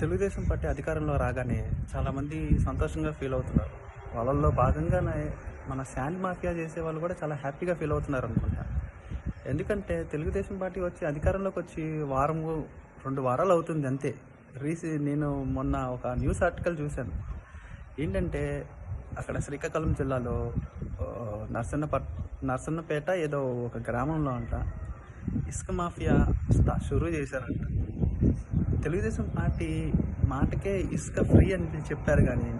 Telugu Desam party అధికారంలో రాగానే చాలామంది సంతోషంగా ఫీల్ అవుతున్నారు. వాళ్ళల్లో భాగంగా మన శాండ్ మాఫియా చేసే వాళ్ళు కూడా చాలా హ్యాపీగా ఫీల్ అవుతున్నారు అనుకుంటా. ఎందుకంటే తెలుగుదేశం పార్టీ వచ్చి అధికారంలోకి వచ్చి వారం రెండు వారాలు అవుతుంది అంతే. రీసె నేను మొన్న ఒక న్యూస్ ఆర్టికల్ చూశాను. ఏంటంటే అక్కడ శ్రీకాకుళం జిల్లాలో నర్సన్నపట్ నర్సన్నపేట ఏదో ఒక గ్రామంలో అంట ఇసుక మాఫియా షురూ చేశారంట. తెలుగుదేశం పార్టీ మాటకే ఇసుక ఫ్రీ అని చెప్పారు కానీ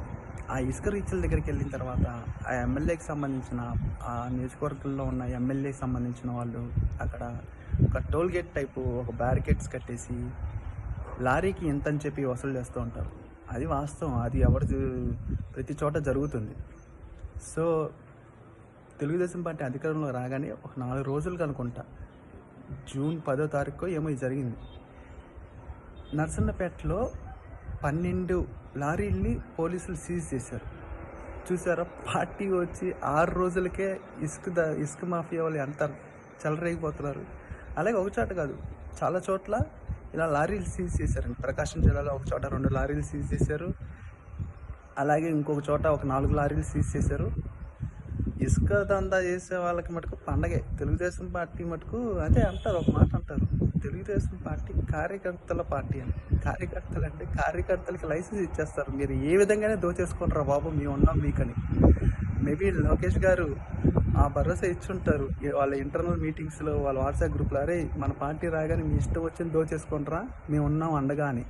ఆ ఇసుక రీచ్ల దగ్గరికి వెళ్ళిన తర్వాత ఆ ఎమ్మెల్యేకి సంబంధించిన ఆ నియోజకవర్గంలో ఉన్న ఎమ్మెల్యేకి సంబంధించిన వాళ్ళు అక్కడ ఒక టోల్ గేట్ టైపు ఒక బ్యారికేడ్స్ కట్టేసి లారీకి ఎంత అని చెప్పి వసూలు చేస్తూ ఉంటారు. అది వాస్తవం. అది ఎవరు ప్రతి చోట జరుగుతుంది. సో తెలుగుదేశం పార్టీ అధికారంలో రాగానే ఒక నాలుగు రోజులు కనుకుంటా జూన్ పదో తారీఖు ఏమో ఇది జరిగింది. నర్సన్నపేటలో పన్నెండు లారీల్ని పోలీసులు సీజ్ చేశారు. చూసారా? పార్టీ వచ్చి ఆరు రోజులకే ఇసుక ద- ఇసుక మాఫియా వాళ్ళు ఎంత చెలరేగిపోతున్నారు. అలాగే ఒక చోట కాదు చాలా చోట్ల ఇలా లారీలు సీజ్ చేశారండి. ప్రకాశం జిల్లాలో ఒక చోట రెండు లారీలు సీజ్ చేశారు. అలాగే ఇంకొక చోట ఒక నాలుగు లారీలు సీజ్ చేశారు. ఇసుక దందా చేసే వాళ్ళకి మటుకు పండగే. తెలుగుదేశం పార్టీ మటుకు అదే అంటారు ఒక మాట అంటారు. తెలుగుదేశం పార్టీ కార్యకర్తల పార్టీ అని. కార్యకర్తలు అంటే కార్యకర్తలకి లైసెన్స్ ఇచ్చేస్తారు. మీరు ఏ విధంగానే దోచేసుకుంటారా బాబు? మేము ఉన్నాం మీకని. మేబీ లోకేష్ గారు ఆ భరోసా ఇచ్చుంటారు. వాళ్ళ ఇంటర్నల్ మీటింగ్స్లో వాళ్ళ వాట్సాప్ గ్రూప్లో అరే మన పార్టీ రాగానే మీ ఇష్టం వచ్చింది దోచేసుకుంటారా? మేము ఉన్నాం అండగా అని.